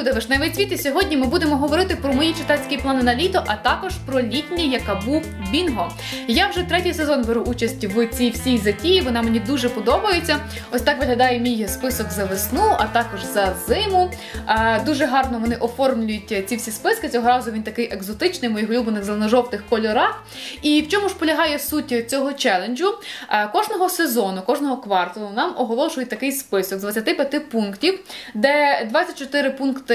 Люда Вишневий цвіт і сьогодні ми будемо говорити про мої читацькі плани на літо, а також про літнє якабу Бінго. Я вже третій сезон беру участь в цій всій затії. Вона мені дуже подобається. Ось так виглядає мій список за весну, а також за зиму. Дуже гарно вони оформлюють ці всі списки. Цього разу він такий екзотичний, моїх улюблених зелено-жовтих кольорах. І в чому ж полягає суть цього челенджу? Кожного сезону, кожного кварталу нам оголошують такий список з 25 пунктів, де 24 пункти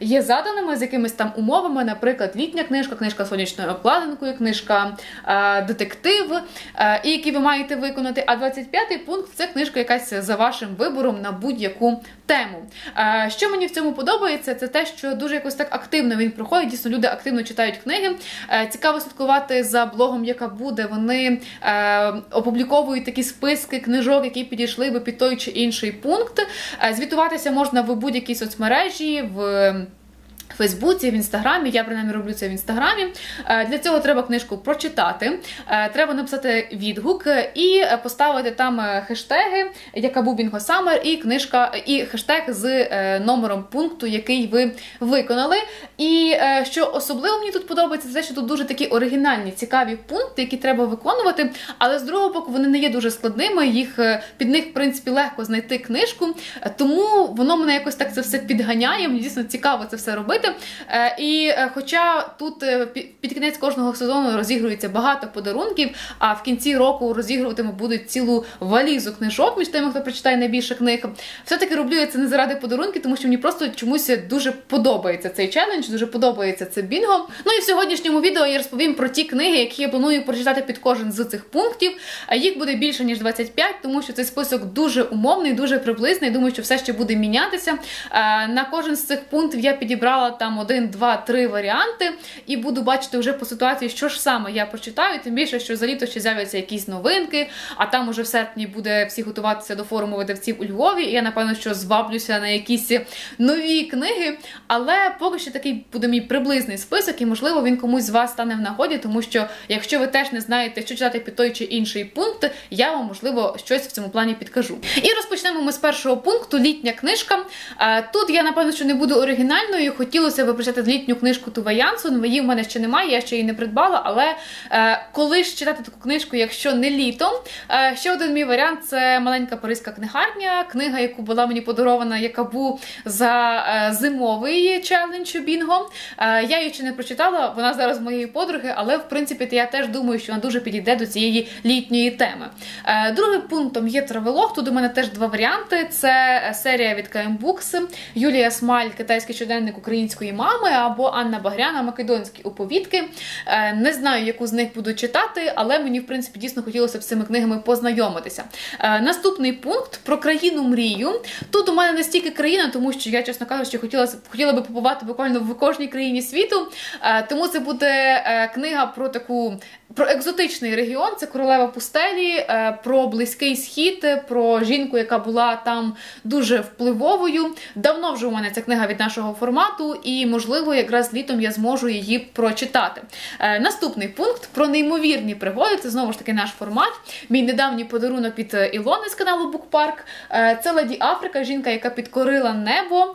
є заданими з якимись там умовами, наприклад, літня книжка, книжка сонячною обкладинкою, книжка е, детектив, е, і які ви маєте виконати. А 25-й пункт це книжка якась за вашим вибором на будь-яку тему. Е, що мені в цьому подобається, це те, що дуже якось так активно він проходить. Дійсно, люди активно читають книги. Е, цікаво слідкувати за блогом, яка буде. Вони е, опубліковують такі списки книжок, які підійшли би під той чи інший пункт. Звітуватися можна в будь-якій соцмережі. в Фейсбуці, в інстаграмі, я принаймні роблю це в інстаграмі. Е, для цього треба книжку прочитати, е, треба написати відгук і поставити там е, хештеги, яка був Бінго Самер, і книжка, і хештег з номером пункту, який ви виконали. І що особливо мені тут подобається, це те, що тут дуже такі оригінальні, цікаві пункти, які треба виконувати. Але з другого боку, вони не є дуже складними. Їх під них, в принципі, легко знайти книжку. Тому воно мене якось так це все підганяє. Мені дійсно цікаво це все робити. Е, і е, хоча тут е, під кінець кожного сезону розігрується багато подарунків, а в кінці року розігруватиме будуть цілу валізу книжок між тими, хто прочитає найбільше книг, все-таки роблю я це не заради подарунків, тому що мені просто чомусь дуже подобається цей челендж, дуже подобається це бінго. Ну і в сьогоднішньому відео я розповім про ті книги, які я планую прочитати під кожен з цих пунктів. Їх буде більше ніж 25, тому що цей список дуже умовний, дуже приблизний. Думаю, що все ще буде мінятися. На кожен з цих пунктів я підібрала там один, два, три варіанти, і буду бачити вже по ситуації, що ж саме я прочитаю. Тим більше, що за літо ще з'являться якісь новинки, а там уже в серпні буде всі готуватися до форуму видавців у Львові. І я напевно що зваблюся на якісь нові книги. Але поки що такий буде мій приблизний список, і можливо він комусь з вас стане в нагоді, тому що якщо ви теж не знаєте, що читати під той чи інший пункт, я вам можливо щось в цьому плані підкажу. І розпочнемо ми з першого пункту літня книжка. Тут я напевно що не буду оригінальною. Хотілося хотілося би прочитати літню книжку Тува Янсон. Її в мене ще немає, я ще її не придбала. Але е, коли ж читати таку книжку, якщо не літом, е, ще один мій варіант це маленька паризька книгарня, книга, яку була мені подарована, яка був за е, зимовий челендж Бінго. Е, я її ще не прочитала, вона зараз моєї подруги, але в принципі я теж думаю, що вона дуже підійде до цієї літньої теми. Е, другим пунктом є травелог. Тут у мене теж два варіанти: це серія від KM Books, Юлія Смаль, китайський щоденник української української мами або Анна Багряна Македонські оповідки. Е, не знаю, яку з них буду читати, але мені, в принципі, дійсно хотілося б з цими книгами познайомитися. Е, наступний пункт про країну мрію. Тут у мене не стільки країна, тому що я, чесно кажучи, хотіла хотіла би побувати буквально в кожній країні світу. Е, тому це буде книга про таку про екзотичний регіон. Це королева пустелі, про близький схід, про жінку, яка була там дуже впливовою. Давно вже у мене ця книга від нашого формату і, можливо, якраз літом я зможу її прочитати. Е, наступний пункт про неймовірні пригоди. Це знову ж таки наш формат. Мій недавній подарунок від е, Ілони з каналу Букпарк. Е, це Леді Африка, жінка, яка підкорила небо.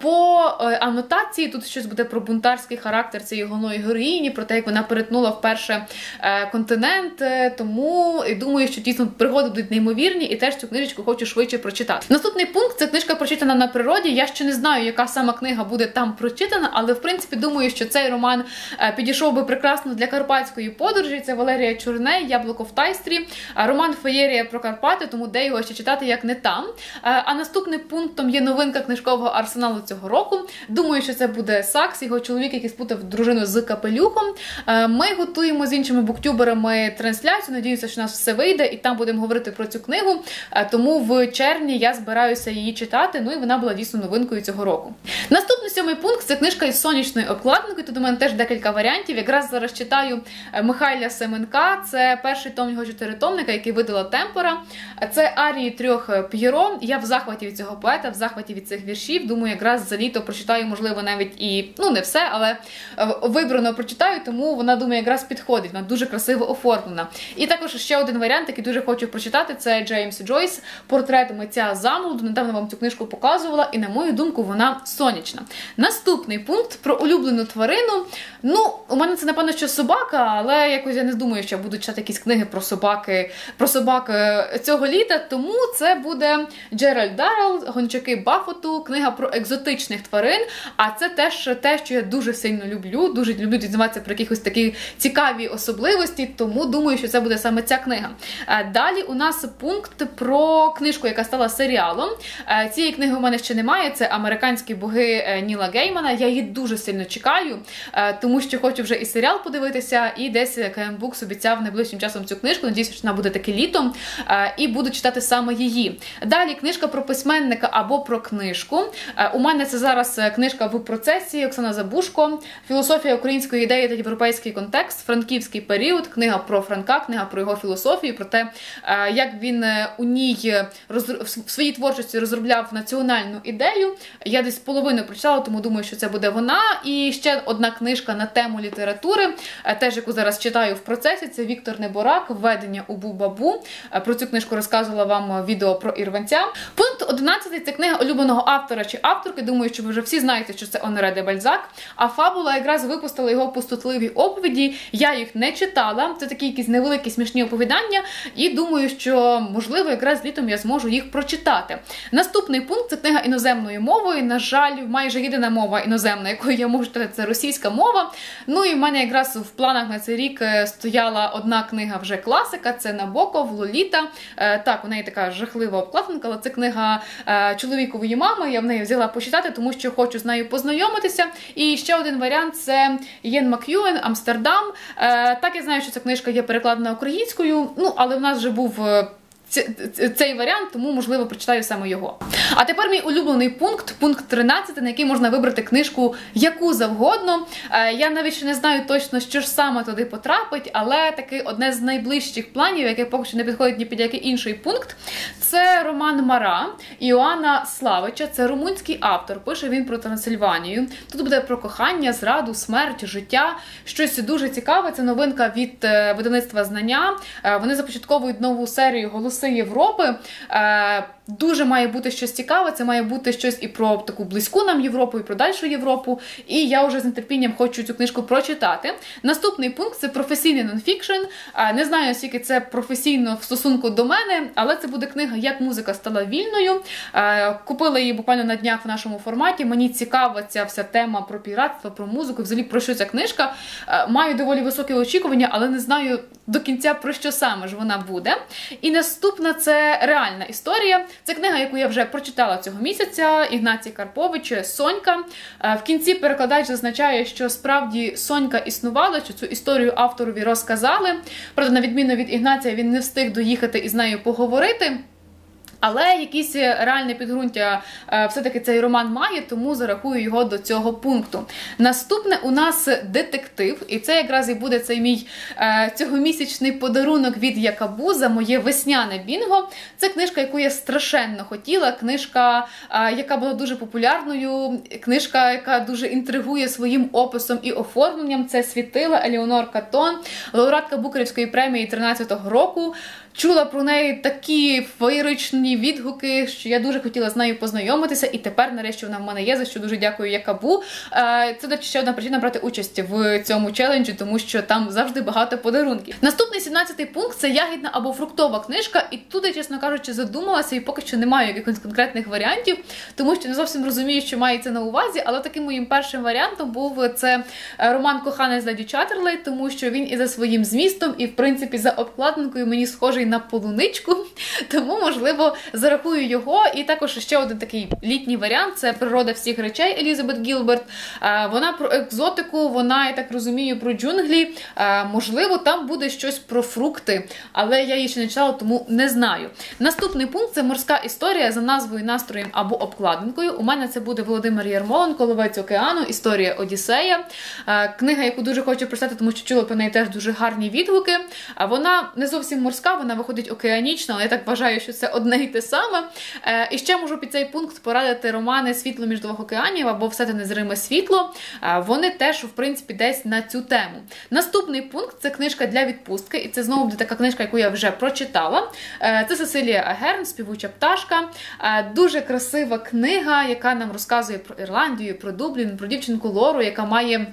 По анотації тут щось буде про бунтарський характер цієї головної героїні, про те, як вона перетнула вперше континент. Тому думаю, що дійсно пригоди будуть неймовірні, і теж цю книжечку хочу швидше прочитати. Наступний пункт це книжка прочитана на природі. Я ще не знаю, яка сама книга буде там прочитана, але в принципі думаю, що цей роман е, підійшов би прекрасно для карпатської подорожі. Це Валерія Чорней, Яблуко в Тайстрі, роман Феєрія про Карпати, тому де його ще читати, як не там. Е, а наступним пунктом є новинка книжкового арсеналу цього року. Думаю, що це буде Сакс, його чоловік, який спутав дружину з капелюхом. Е, ми готуємо з іншими буктюберами трансляцію. Надіюся, що у нас все вийде, і там будемо говорити про цю книгу. Тому в червні я збираюся її читати. Ну і вона була дійсно новинкою цього року. Наступний сьомий пункт це книжка із сонячною обкладинкою. Тут у мене теж декілька варіантів. Якраз зараз читаю е, Михайля Семенка. Це перший том його чотиритомника, який видала темпора. Це арії трьох е, п'єро. Я в захваті від цього поета, в захваті від цих віршів. Думаю, якраз за літо прочитаю, можливо, навіть і ну не все, але е, вибрано прочитаю, тому вона думаю, якраз підходить. Вона дуже красиво оформлена. І також ще один варіант, який дуже хочу прочитати, це Джеймс Джойс, портрет митця замолоду. Недавно вам цю книжку показувала, і на мою думку, вона сонячна. Наступний пункт про улюблену тварину. Ну, у мене це напевно що собака, але якось я не думаю, що будуть читати якісь книги про собаки про собак цього літа. Тому це буде Джеральд Даррелл, гончаки Бафоту, книга про екзотичних тварин. А це теж те, що я дуже сильно люблю. Дуже люблю дізнаватися про якихось такі цікаві особливості. Тому думаю, що це буде саме ця книга. Е, далі у нас пункт про книжку, яка стала серіалом. Е, цієї книги у мене ще немає. Це американські боги Ніла Геймана. Я її дуже сильно чекаю, тому що хочу вже і серіал подивитися, і десь Букс обіцяв найближчим часом цю книжку. Надіюся, що вона буде таки літом, і буду читати саме її. Далі книжка про письменника або про книжку. У мене це зараз е, книжка в процесі Оксана Забушко, філософія української ідеї та європейський контекст, франківський період, книга про Франка, книга про його філософію, про те, як він е, у ній в своїй творчості розробляв національну ідею. Я десь половину прочитала, тому думаю, що це буде вона. І ще одна книжка на тему літератури, е, теж яку зараз читаю в процесі. Це Віктор Неборак, введення у Бу-Бабу. Е, про цю книжку розказувала вам відео про ірванця. Пункт 11 це книга улюбленого автора чи авторки. Думаю, що ви вже всі знаєте, що це Оноре де Бальзак. А фабула якраз випустила його пустотливі оповіді. Я їх не читала. Це такі якісь невеликі смішні оповідання, і думаю, що можливо якраз літом я зможу їх прочитати. Наступний пункт це книга іноземною мовою. На жаль, майже єдина мова іноземна, якою я можу читати, це російська мова. Ну і в мене якраз в планах на цей рік е, стояла одна книга вже класика. Це Набоков, Лоліта. Е, так, у неї така жахлива обкладинка, але це книга е, чоловікової мами. Я в неї взяла почитати, тому що хочу з нею познайомитися. І ще один варіант це Єн Мак'юен, Амстердам. Так, я знаю, що ця книжка є перекладена українською, ну але в нас вже був цей варіант, тому можливо прочитаю саме його. А тепер мій улюблений пункт, пункт 13, на який можна вибрати книжку яку завгодно. Е, я навіть ще не знаю точно, що ж саме туди потрапить, але таки одне з найближчих планів, яке поки що не підходить ні під який інший пункт, це роман Мара Іоанна Славича. Це румунський автор. Пише він про Трансильванію. Тут буде про кохання, зраду, смерть, життя. Щось дуже цікаве. Це новинка від е, видавництва знання. Е, вони започатковують нову серію голоси часи Європи. Е, Дуже має бути щось цікаве, це має бути щось і про таку близьку нам Європу, і про дальшу Європу. І я вже з нетерпінням хочу цю книжку прочитати. Наступний пункт це професійний нонфікшн. Не знаю, наскільки це професійно в стосунку до мене, але це буде книга Як музика стала вільною. Купила її буквально на днях в нашому форматі. Мені цікава ця вся тема про піратство, про музику. Взагалі про що ця книжка. Маю доволі високі очікування, але не знаю до кінця про що саме ж вона буде. І наступна це реальна історія. Це книга, яку я вже прочитала цього місяця. Ігнатій Карпович Сонька. Е, в кінці перекладач зазначає, що справді Сонька існувала, що цю історію авторові розказали. Правда, на відміну від Ігнація, він не встиг доїхати і з нею поговорити. Але якісь реальне підґрунтя е, все-таки цей роман має, тому зарахую його до цього пункту. Наступне у нас детектив, і це якраз і буде цей мій е, цьогомісячний подарунок від Якабу за моє весняне бінго. Це книжка, яку я страшенно хотіла. Книжка, е, яка була дуже популярною, книжка, яка дуже інтригує своїм описом і оформленням. Це світила Еліонор Катон, лауреатка Букерівської премії 13-го року. Чула про неї такі феєричні відгуки, що я дуже хотіла з нею познайомитися, і тепер, нарешті, вона в мене є. За що дуже дякую, Якабу. Е, це до ще одна причина брати участь в цьому челенджі, тому що там завжди багато подарунків. Наступний 17-й пункт це ягідна або фруктова книжка, і туди, чесно кажучи, задумалася, і поки що немає якихось конкретних варіантів, тому що не зовсім розумію, що мається на увазі. Але таким моїм першим варіантом був це е, роман Коханець Леді Чатерлей, тому що він і за своїм змістом, і в принципі за обкладинкою мені схожий схожий на полуничку, тому, можливо, зарахую його. І також ще один такий літній варіант це природа всіх речей Елізабет Гілберт. Вона про екзотику, вона, я так розумію, про джунглі. Можливо, там буде щось про фрукти, але я її ще не читала, тому не знаю. Наступний пункт це морська історія за назвою, настроєм або обкладинкою. У мене це буде Володимир Ярмолин, Коловець океану, історія Одіссея. Книга, яку дуже хочу прочитати, тому що чула про неї теж дуже гарні відгуки. Вона не зовсім морська, вона вона виходить океанічно, але я так вважаю, що це одне і те саме. Е, і ще можу під цей пункт порадити романи Світло між двох океанів або все те незриме світло. Е, вони теж, в принципі, десь на цю тему. Наступний пункт це книжка для відпустки, і це знову буде така книжка, яку я вже прочитала. Е, це Сесилія Агерн, співуча пташка. Дуже красива книга, яка нам розказує про Ірландію, про Дублін, про дівчинку Лору, яка має.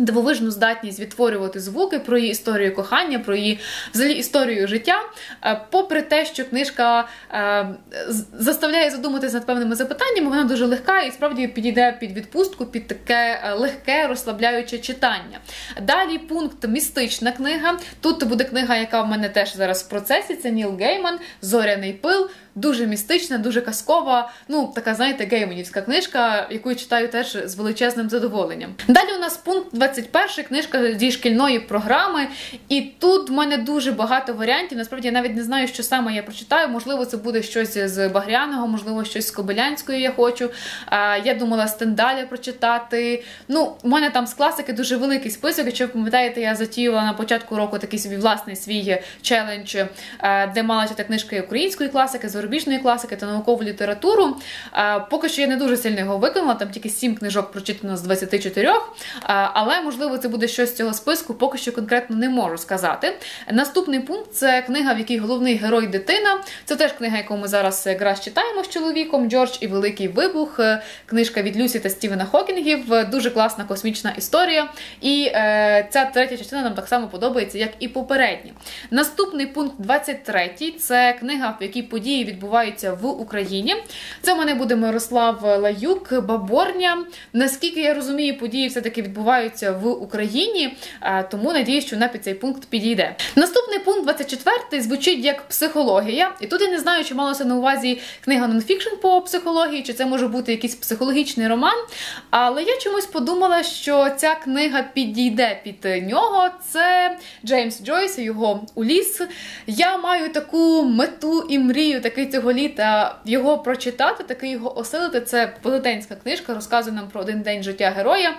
Дивовижну здатність відтворювати звуки про її історію кохання, про її взагалі історію життя. Е, попри те, що книжка е, заставляє задуматися над певними запитаннями, вона дуже легка і справді підійде під відпустку, під таке е, легке, розслабляюче читання. Далі пункт містична книга. Тут буде книга, яка в мене теж зараз в процесі. Це Ніл Гейман, Зоряний пил дуже містична, дуже казкова. Ну, така, знаєте, гейманівська книжка, яку я читаю теж з величезним задоволенням. Далі у нас пункт 21, книжка зі шкільної програми. І тут в мене дуже багато варіантів. Насправді я навіть не знаю, що саме я прочитаю. Можливо, це буде щось з Багряного, можливо, щось з Кобилянської я хочу. Я думала Стендаля прочитати. Ну, у мене там з класики дуже великий список. Якщо ви пам'ятаєте, я затіяла на початку року такий собі власний свій челендж, де мала читати книжки української класики. з зарубіжної класики та наукову літературу. Поки що я не дуже сильно його виконала, там тільки 7 книжок прочитано з 24, але можливо це буде щось з цього списку, поки що конкретно не можу сказати. Наступний пункт це книга, в якій головний герой дитина. Це теж книга, яку ми зараз якраз читаємо з чоловіком Джордж і Великий Вибух. Книжка від Люсі та Стівена Хокінгів. Дуже класна космічна історія. І е, ця третя частина нам так само подобається, як і попередні. Наступний пункт 23 це книга, в якій події відбуваються в Україні. Це в мене буде Мирослав Лаюк, Баборня. Наскільки я розумію, події все-таки відбуваються в Україні, тому надіюсь, що на під цей пункт підійде. Наступний пункт 24 звучить як психологія, і тут я не знаю, чи малося на увазі книга нонфікшн по психології, чи це може бути якийсь психологічний роман. Але я чомусь подумала, що ця книга підійде під нього. Це Джеймс Джойс, його Уліс. Я маю таку мету і мрію, такий таки цього літа його прочитати, таки його осилити. Це велетенська книжка, розказує нам про один день життя героя.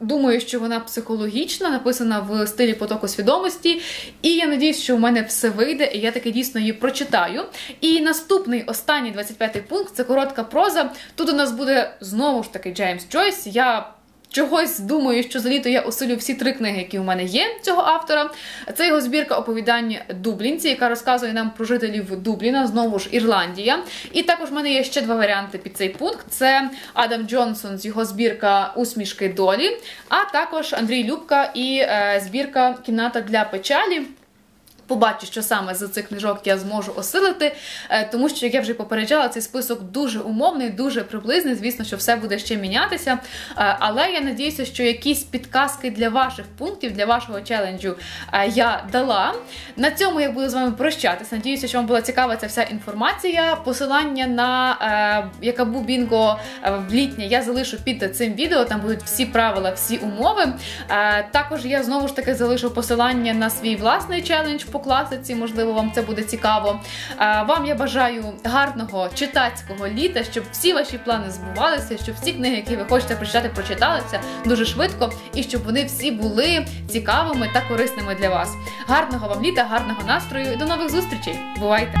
Думаю, що вона психологічна, написана в стилі потоку свідомості. І я надіюсь, що у мене все вийде, і я таки дійсно її прочитаю. І наступний останній 25-й пункт це коротка проза. Тут у нас буде знову ж таки Джеймс Джойс. Я Чогось думаю, що за літо я осилю всі три книги, які у мене є цього автора. Це його збірка оповідань Дублінці, яка розказує нам про жителів Дубліна, знову ж Ірландія. І також в мене є ще два варіанти під цей пункт: це Адам Джонсон з його збірка Усмішки долі, а також Андрій Любка і е, збірка Кімната для печалі побачу, що саме з цих книжок я зможу осилити, е, тому що, як я вже попереджала, цей список дуже умовний, дуже приблизний. Звісно, що все буде ще мінятися. Е, але я надіюся, що якісь підказки для ваших пунктів, для вашого челенджу е, я дала. На цьому я буду з вами прощатися. Надіюся, що вам була цікава ця вся інформація. Посилання на Якабу Бінго в літнє я залишу під цим відео. Там будуть всі правила, всі умови. Також я знову ж таки залишу посилання на свій власний челендж класиці, можливо, вам це буде цікаво. Вам я бажаю гарного читацького літа, щоб всі ваші плани збувалися, щоб всі книги, які ви хочете прочитати, прочиталися дуже швидко, і щоб вони всі були цікавими та корисними для вас. Гарного вам літа, гарного настрою і до нових зустрічей! Бувайте!